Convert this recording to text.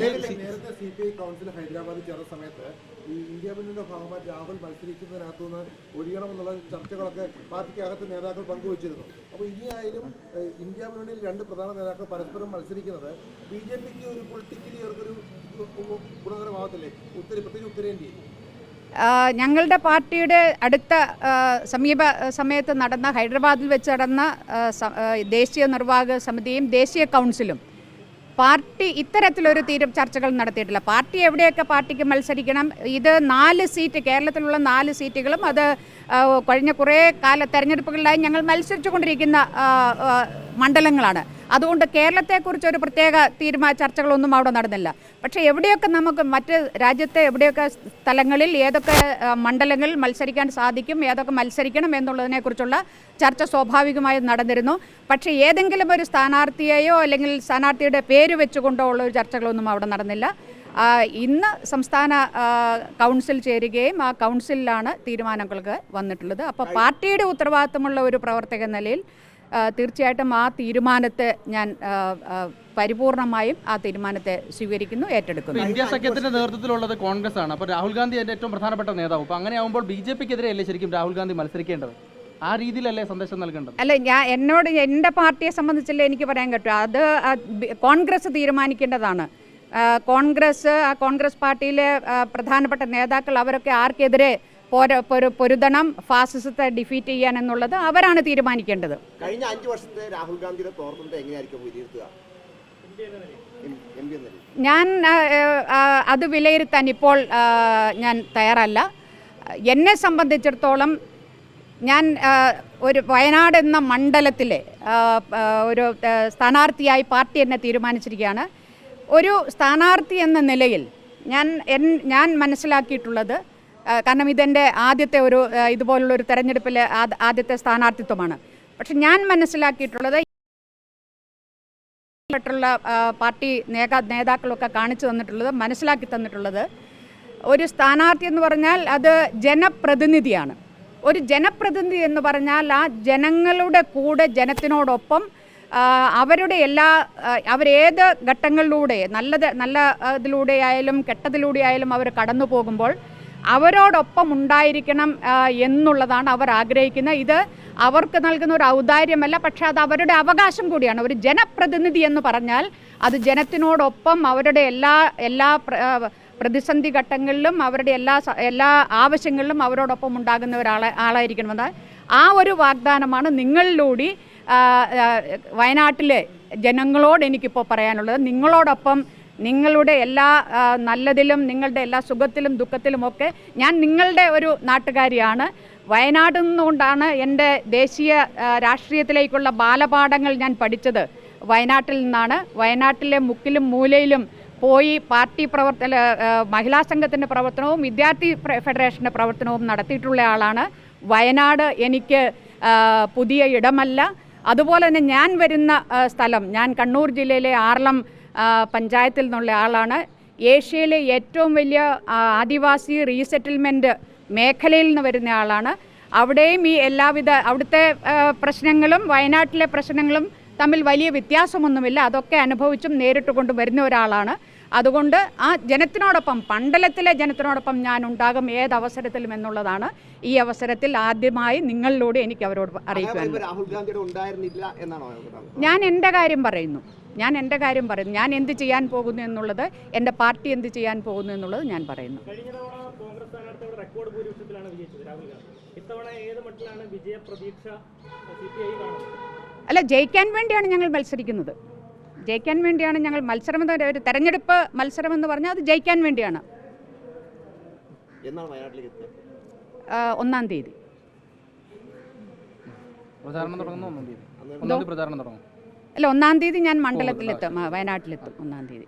നേരത്തെ C P I council ഹൈദരാബാദിൽ ചേർന്ന സമയത്ത് ഈ ഇന്ത്യ മുന്നിന്റെ ഭാഗമായി രാഹുൽ മത്സരിക്കുന്നതിനകത്തുനിന്ന് ഒഴിയണമെന്നുള്ള ചർച്ചകളൊക്കെ പാർട്ടിക്ക് അകത്ത് നേതാക്കൾ പങ്കുവച്ചിരുന്നു. അപ്പോൾ ഇനിയായാലും ഇന്ത്യ മുന്നണിയിൽ രണ്ട് പ്രധാന നേതാക്കൾ പരസ്പരം മത്സരിക്കുന്നത് ബി ജെ പിക്ക് ഒരു പൊളിറ്റിക്കലി അവർക്കൊരു ഗുണകരമാകത്തില്ലേ ഉത്തര പ്രത്യേകിച്ച് ഉത്തരേന്ത്യയിൽ ഞങ്ങളുടെ പാർട്ടിയുടെ അടുത്ത സമീപ സമയത്ത് നടന്ന ഹൈദരാബാദിൽ വെച്ച് നടന്ന ദേശീയ നിർവാഹക സമിതിയും ദേശീയ കൗൺസിലും പാർട്ടി ഇത്തരത്തിലൊരു തീരും ചർച്ചകൾ നടത്തിയിട്ടില്ല. പാർട്ടി എവിടെയൊക്കെ പാർട്ടിക്ക് മത്സരിക്കണം? ഇത് നാല് സീറ്റ് കേരളത്തിലുള്ള നാല് സീറ്റുകളും അത് കഴിഞ്ഞ കുറേ കാല തെരഞ്ഞെടുപ്പുകളിലായി ഞങ്ങൾ മത്സരിച്ചു കൊണ്ടിരിക്കുന്ന മണ്ഡലങ്ങളാണ്. അതുകൊണ്ട് കേരളത്തെക്കുറിച്ച് ഒരു പ്രത്യേക തീരുമാന ചർച്ചകളൊന്നും അവിടെ നടന്നില്ല. പക്ഷേ എവിടെയൊക്കെ നമുക്ക് മറ്റ് രാജ്യത്തെ എവിടെയൊക്കെ സ്ഥലങ്ങളിൽ ഏതൊക്കെ മണ്ഡലങ്ങളിൽ മത്സരിക്കാൻ സാധിക്കും ഏതൊക്കെ മത്സരിക്കണം എന്നുള്ളതിനെക്കുറിച്ചുള്ള ചർച്ച സ്വാഭാവികമായി നടന്നിരുന്നു. പക്ഷേ ഏതെങ്കിലും ഒരു സ്ഥാനാർത്ഥിയെയോ അല്ലെങ്കിൽ സ്ഥാനാർത്ഥിയുടെ പേര് വെച്ചുകൊണ്ടോ ഉള്ള ഒരു ചർച്ചകളൊന്നും അവിടെ നടന്നില്ല. ഇന്ന് സംസ്ഥാന കൗൺസിൽ ചേരുകയും ആ കൗൺസിലാണ് തീരുമാനങ്ങൾക്ക് വന്നിട്ടുള്ളത്. അപ്പോൾ പാർട്ടിയുടെ ഉത്തരവാദിത്തമുള്ള ഒരു പ്രവർത്തക നിലയിൽ തീർച്ചയായിട്ടും ആ തീരുമാനത്തെ ഞാൻ പരിപൂർണമായും ആ തീരുമാനത്തെ സ്വീകരിക്കുന്നു ഏറ്റെടുക്കുന്നു. ഇന്ത്യ സഖ്യത്തിന്റെ നേതൃത്വത്തിലുള്ളത് കോൺഗ്രസ് ആണ് അപ്പോൾ രാഹുൽ ഗാന്ധി അതിന്റെ ഏറ്റവും പ്രധാനപ്പെട്ട നേതാവ്. അപ്പോൾ അങ്ങനെ ആകുമ്പോൾ ബി ജെ പിക്കെതിരെയല്ലേ ശരിക്കും രാഹുൽ ഗാന്ധി മത്സരിക്കേണ്ടത്? ആ രീതിയിലല്ലേ സന്ദേശം നൽകേണ്ടത്? അല്ല ഞാൻ എന്നോട് എന്റെ പാർട്ടിയെ സംബന്ധിച്ചല്ലേ എനിക്ക് പറയാൻ പറ്റും. അത് കോൺഗ്രസ് തീരുമാനിക്കേണ്ടതാണ്. കോൺഗ്രസ് ആ കോൺഗ്രസ് പാർട്ടിയിലെ പ്രധാനപ്പെട്ട നേതാക്കൾ അവരൊക്കെ ആർക്കെതിരെ പോര പൊരു പൊരുതണം ഫാസിസത്തെ ഡിഫീറ്റ് ചെയ്യാൻ എന്നുള്ളത് അവരാണ് തീരുമാനിക്കേണ്ടത്. കഴിഞ്ഞ അഞ്ച് വർഷത്തെ രാഹുൽ ഗാന്ധിയുടെ പ്രവർത്തനത്തെ എങ്ങനെയായിരിക്കും വിലയിരുത്തുക? ഞാൻ അത് വിലയിരുത്താൻ ഇപ്പോൾ ഞാൻ തയ്യാറല്ല. എന്നെ സംബന്ധിച്ചിടത്തോളം ഞാൻ ഒരു വയനാട് എന്ന മണ്ഡലത്തിലെ ഒരു സ്ഥാനാർത്ഥിയായി പാർട്ടി എന്നെ തീരുമാനിച്ചിരിക്കുകയാണ്. ഒരു സ്ഥാനാർത്ഥി എന്ന നിലയിൽ ഞാൻ ഞാൻ മനസ്സിലാക്കിയിട്ടുള്ളത് കാരണം ഇതെന്റെ ആദ്യത്തെ ഒരു ഇതുപോലുള്ള ഒരു തെരഞ്ഞെടുപ്പിൽ ആദ്യത്തെ സ്ഥാനാർത്ഥിത്വമാണ്. പക്ഷെ ഞാൻ മനസ്സിലാക്കിയിട്ടുള്ളത് ുള്ള പാർട്ടി നേതാ നേതാക്കളൊക്കെ കാണിച്ചു തന്നിട്ടുള്ളത് മനസ്സിലാക്കി തന്നിട്ടുള്ളത് ഒരു സ്ഥാനാർത്ഥി എന്ന് പറഞ്ഞാൽ അത് ജനപ്രതിനിധിയാണ്. ഒരു ജനപ്രതിനിധി എന്ന് പറഞ്ഞാൽ ആ ജനങ്ങളുടെ കൂടെ ജനത്തിനോടൊപ്പം അവരുടെ എല്ലാ അവരേത് ഘട്ടങ്ങളിലൂടെ നല്ലത് നല്ല ഇതിലൂടെ ആയാലും കെട്ടതിലൂടെ ആയാലും അവർ കടന്നു പോകുമ്പോൾ അവരോടൊപ്പം ഉണ്ടായിരിക്കണം എന്നുള്ളതാണ് അവർ ആഗ്രഹിക്കുന്നത്. ഇത് അവർക്ക് നൽകുന്ന ഒരു ഔദാര്യമല്ല പക്ഷെ അത് അവരുടെ അവകാശം കൂടിയാണ്. ഒരു ജനപ്രതിനിധി എന്ന് പറഞ്ഞാൽ അത് ജനത്തിനോടൊപ്പം അവരുടെ എല്ലാ എല്ലാ പ്രതിസന്ധി ഘട്ടങ്ങളിലും അവരുടെ എല്ലാ എല്ലാ ആവശ്യങ്ങളിലും അവരോടൊപ്പം ഉണ്ടാകുന്ന ഒരാളെ ആളായിരിക്കണമെന്ന് ആ ഒരു വാഗ്ദാനമാണ് നിങ്ങളിലൂടെ വയനാട്ടിലെ ജനങ്ങളോട് എനിക്കിപ്പോൾ പറയാനുള്ളത്. നിങ്ങളോടൊപ്പം നിങ്ങളുടെ എല്ലാ നല്ലതിലും നിങ്ങളുടെ എല്ലാ സുഖത്തിലും ദുഃഖത്തിലുമൊക്കെ ഞാൻ നിങ്ങളുടെ ഒരു നാട്ടുകാരിയാണ്. വയനാട് നിന്നുകൊണ്ടാണ് എന്റെ ദേശീയ രാഷ്ട്രീയത്തിലേക്കുള്ള ബാലപാഠങ്ങൾ ഞാൻ പഠിച്ചത്. വയനാട്ടിൽ നിന്നാണ്. വയനാട്ടിലെ മുക്കിലും മൂലയിലും പോയി പാർട്ടി പ്രവർത്തന മഹിളാ സംഘത്തിന്റെ പ്രവർത്തനവും വിദ്യാർത്ഥി ഫെഡറേഷന്റെ പ്രവർത്തനവും നടത്തിയിട്ടുള്ള ആളാണ്. വയനാട് എനിക്ക് പുതിയ ഇടമല്ല. അതുപോലെ തന്നെ ഞാൻ വരുന്ന സ്ഥലം ഞാൻ കണ്ണൂർ ജില്ലയിലെ ആർളം പഞ്ചായത്തിൽ നിന്നുള്ള ആളാണ്. ഏഷ്യയിലെ ഏറ്റവും വലിയ ആദിവാസി റീസെറ്റിൽമെന്റ് മേഖലയിൽ നിന്ന് വരുന്ന ആളാണ്. അവിടെയും ഈ എല്ലാവിധ അവിടുത്തെ പ്രശ്നങ്ങളും വയനാട്ടിലെ പ്രശ്നങ്ങളും തമ്മിൽ വലിയ വ്യത്യാസമൊന്നുമില്ല. അതൊക്കെ അനുഭവിച്ചും നേരിട്ട് കൊണ്ട് വരുന്ന ഒരാളാണ്. അതുകൊണ്ട് ആ ജനത്തിനോടൊപ്പം പണ്ടലത്തിലെ ജനത്തിനോടൊപ്പം ഞാൻ ഉണ്ടാകും ഏതവസരത്തിലും അവസരത്തിലും എന്നുള്ളതാണ് ഈ അവസരത്തിൽ ആദ്യമായി നിങ്ങളിലൂടെ എനിക്ക് അവരോട് അറിയിക്കാൻ ഞാൻ എന്റെ കാര്യം പറയുന്നു. ഞാൻ എന്റെ കാര്യം പറയുന്നു. ഞാൻ എന്ത് ചെയ്യാൻ പോകുന്നു എന്നുള്ളത് എന്റെ പാർട്ടി എന്ത് ചെയ്യാൻ പോകുന്നു എന്നുള്ളത് ഞാൻ പറയുന്നു. കഴിഞ്ഞ തവണ കോൺഗ്രസ് സ്ഥാനാർത്ഥിയുടെ റെക്കോർഡ് ഭൂരിപക്ഷത്തിലാണ് വിജയിച്ചത് രാഹുൽ ഗാന്ധി. ഇത്തവണ ഏത് മട്ടിലാണ് വിജയ പ്രതീക്ഷ സി കാണുന്നത്? അല്ല ജയിക്കാൻ വേണ്ടിയാണ് ഞങ്ങൾ മത്സരിക്കുന്നത്. ജയിക്കാൻ വേണ്ടിയാണ് ഞങ്ങൾ മത്സരം എന്ന് ഒരു തെരഞ്ഞെടുപ്പ് മത്സരം എന്ന് പറഞ്ഞാൽ അത് ജയിക്കാൻ വേണ്ടിയാണ്. ഒന്നാം തീയതി. അല്ല ഒന്നാം തീയതി ഞാൻ മണ്ഡലത്തിലെത്തും വയനാട്ടിലെത്തും ഒന്നാം തീയതി.